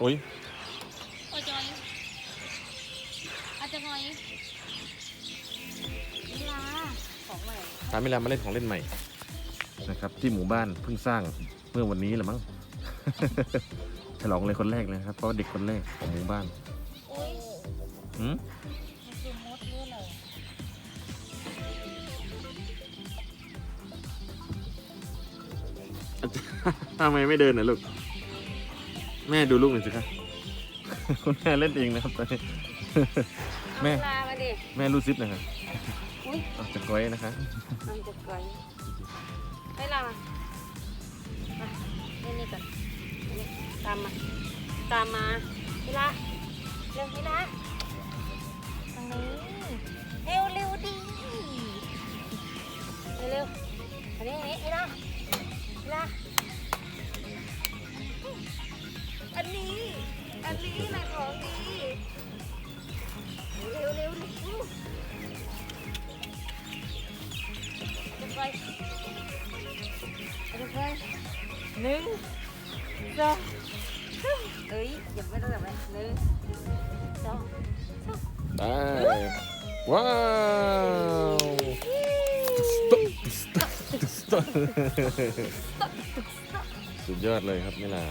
โอ้ยโอ้ยจอยอาจจะงอยเวลาของใหม่พามิลามาเล่นของเล่นใหม่นะครับ ที่หมู่บ้านเพิ่งสร้างเมื่อวันนี้แหละมั้ง ฉลองเลยคนแรกเลยครับเพราะว่าเด็กคนแรกของหมู่บ้านอุ้ยหืมมันคือมดหรืออะไรทำไมไม่เดินนะลูก แม่ดูลูกหน่อยสิคะคุณแม่เล่นเองนะครับตอนนี้ แม่ เอาเวลามาดิแม่รูดซิปหนะครับอุ้ยออกจากก้อยนะคะมันจะไกลเวลามามาเล่นนี่ก่อนอันนี้ตามมา ตามมาเวลาเร็วเวลาทางนี้เร็วเร็วดีเร็วเร็วอันนี้อันนี้เวลาเวลา อันนี้ อันนี้นะของดี เร็วเร็วเร็วจะไปจะไปหนึ่งสองเอ้ยอย่าไม่ต้งแบบนั้นหนึ่งสองได้ว้าวสุดยอดเลยครับนี่แหละ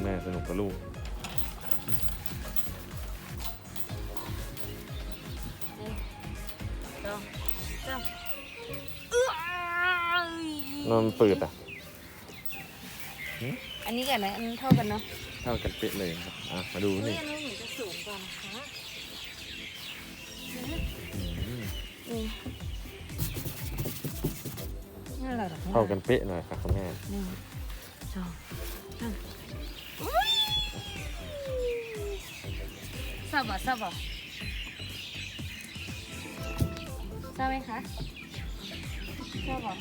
คุณแม่สนุกกับลูกสองสามเอ้ยนอนเปิดอะ อันนี้กันนะอันนี้เท่ากันเนาะเท่ากันเป๊ะเลยครับ อะ มาดูเฮ้ยนี่ อันนี้เหมือนจะสูงกว่านะคะอืมอืมนี่อะไรหรอเท่ากันเป๊ะเลยครับคุณแม่ หนึ่งสอง บบ่ทราบบ่ทราบไหมคะทราบบ่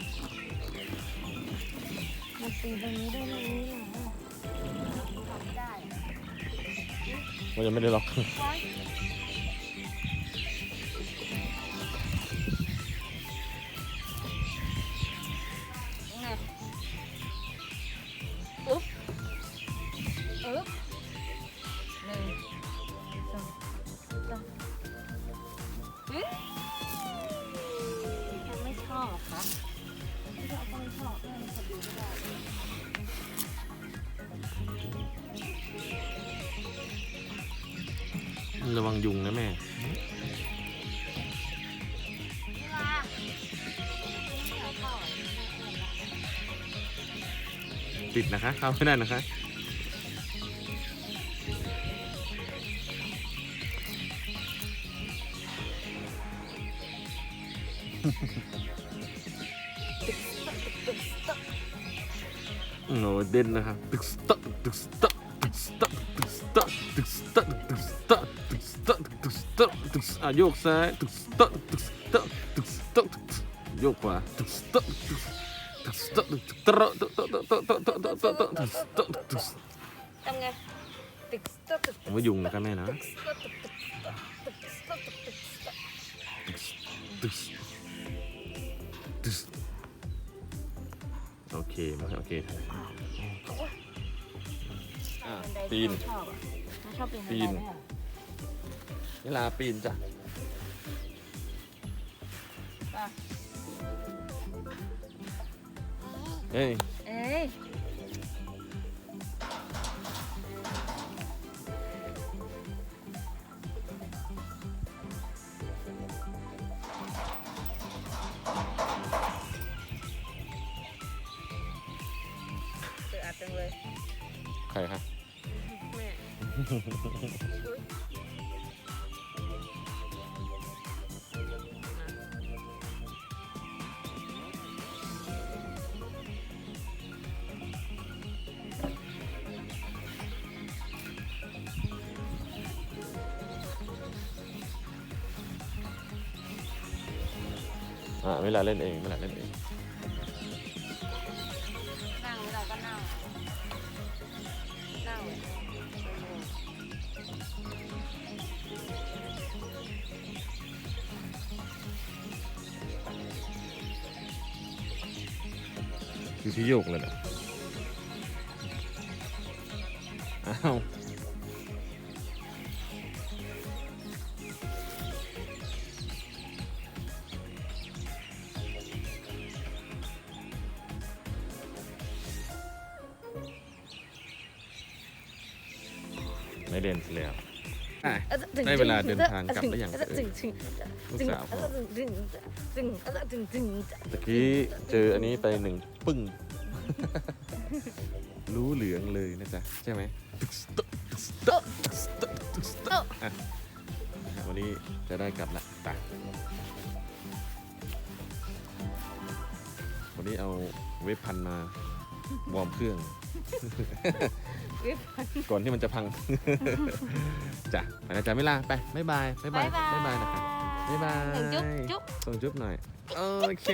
มาตีตรงนี้ได้ไหมล่ะทำไม่ได้อะมันยังไม่ได้ล็อก ระวังยุงนะแม่นี่ล่ะติดนะคะ เข้าไม่ได้นะคะ โอ้เด่นนะครับตึกสตะตึกสตะตึกสตะตึกสตะตึกสตะตึกสตะตึกสต ตึกสตะตึกสอะโยกซ้ายตึกสตะตึกสตะตึกสตะตึกสโยกขวาตึกสตะตึกสตึกสตะตึกสตะตึกสตะตึกสตะตึกสตะตึกสตะตึกสตะตึกสทำไงตึกสต๊อกตึกผมว่ายุงนะครับแม่นะตึกสต๊อกตึกตึกตึกสต๊อกตึกตึกสต๊อกตึกสตึกสโอเคมาโอเคอะปีนชอบอะชอบปีนปีน นี่ลาปีนจ้ะป่ะเฮ้ยเอ้ยเจออัดจังเลย ใครคะแม่ อ่าไม่ลาเล่นเองไม่ลาเล่นเอง นั่งเราก็นั่งนั่งคือพี่โยกเลยนะอ้าว ไม่เล่นซะแล้วอะได้เวลาเดินทางกลับแล้วอย่างเอ่ย ลูกสาวพ่อตะกี้เจออันนี้ไปหนึ่งปึ้ง รู้เหลืองเลยนะจ๊ะ ใช่ไหมอะนะฮะวันนี้จะได้กลับละไปวันนี้เอาเวฟพันมาวอร์มเครื่อง ก่อนที่มันจะพัง จ้ะไปนะจ๊ะไม่ลาไปบ๊ายบายบ๊ายบายบ๊ายบายนะครับบ๊ายบายจุ๊บจุ๊บส่งจุ๊บหน่อย โอเค